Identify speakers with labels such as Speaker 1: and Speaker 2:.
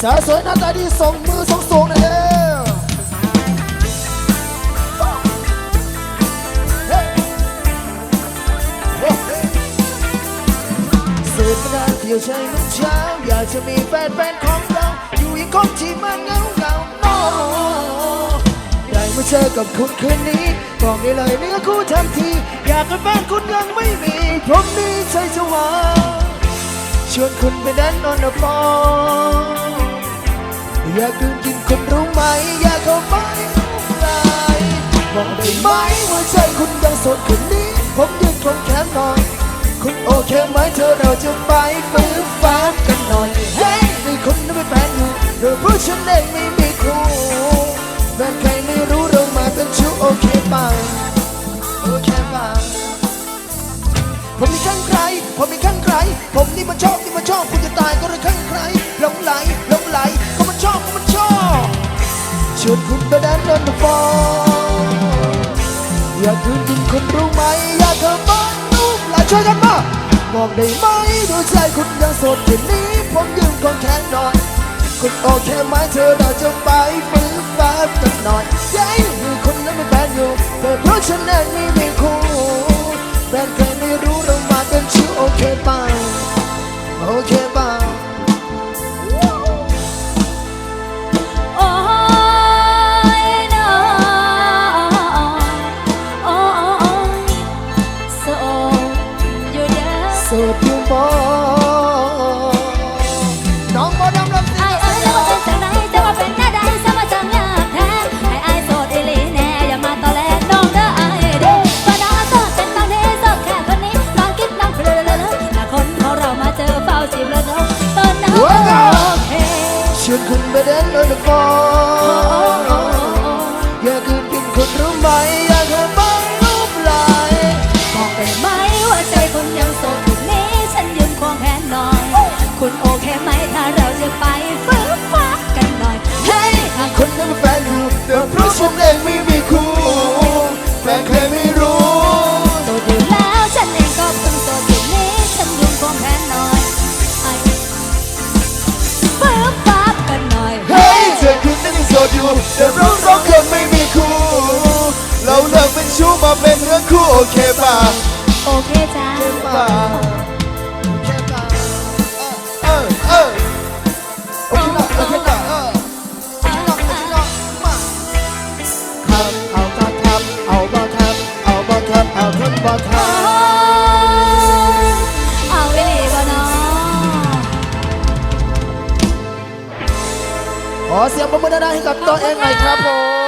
Speaker 1: สาวสวยหน้าตาดีส่งมือส่งสูงหน่อยเร็วเฮ้ยโอ้เฮ้ยสูตรมานานเที่ยวใช้น้ำเช้า อยากจะมีแฟนแฟนของเรา อยู่อีกคนที่มันเงาเงาโนได้มาเจอกับคุณคืนนี้ บอกได้เลยเนื้อคู่ทันที อยากกับแฟนคุณยังไม่มีพร้อมนี้ใจจะวานชวนคุณไปแดนนอนฟอ อยากดื่มกินคุณรู้ไหม อยากเข้าไปไหลบอกได้ไหมว่าใจคุณยังสดคืนนี้ ผมยืนคงแขนหน่อย คุณโอเคไหมเธอเราจะไปฟื้นฟ้ากันหน่อยเฮ้ยมีคุณนั้นเป็นแฟนอยู่หรือเพราะฉันเองไม่มีคู่แฟนใครไม่รู้เรามาเป็นชู้โอเคป่ะโอเคป่ะผมมีข้างใคร ผมมีข้างใคร ผมนี่มันชอบนี่มันชอบคุณจะตายก็เลยข้าง วนคุณไปแดนเดินฟออยากคืนคุณคุณรู้ไหม อยากเธอบ้านนุ่มหลาช่วยกันมาบอกได้ไหมดูใจคุณยังโสดที่นี้ ผมยืมของแขนหน่อย คุณโอเคไหมเธอเราจะไปฟื้นฟ้ากันหน่อยยังมีคนนั้นเป็นแฟนอยู่แต่เพราะฉันเองไเนาะ
Speaker 2: ตอนนั้นโอเค
Speaker 1: ชวนคุณไปเดินเดินฟออยากคืนกินคุณรู้ไหม อ
Speaker 2: งไม่
Speaker 1: มีคู่แฟนเคยไม่รู้
Speaker 2: โสดอยู่แล้วฉันเองก็เพิ่งโสดอยู่นี้ฉันยืนควงแขนหน่อยไอ้ฟื้นฟ้ากันหน่อย
Speaker 1: เฮ้ยเธอคุณนั้นยังโสดอยู่แต่เราสองคนไม่มีคู่เราเลิกเป็นชู้มาเป็นเรื่องคู่โอเคป่ะ
Speaker 2: โอเคจ้า
Speaker 1: บเอาคนบ่ครับ
Speaker 2: เอาอีหลีบ่เนาะ
Speaker 1: ขอเสียงปรบมือดังๆให้กับตัวเองหน่อยครับผม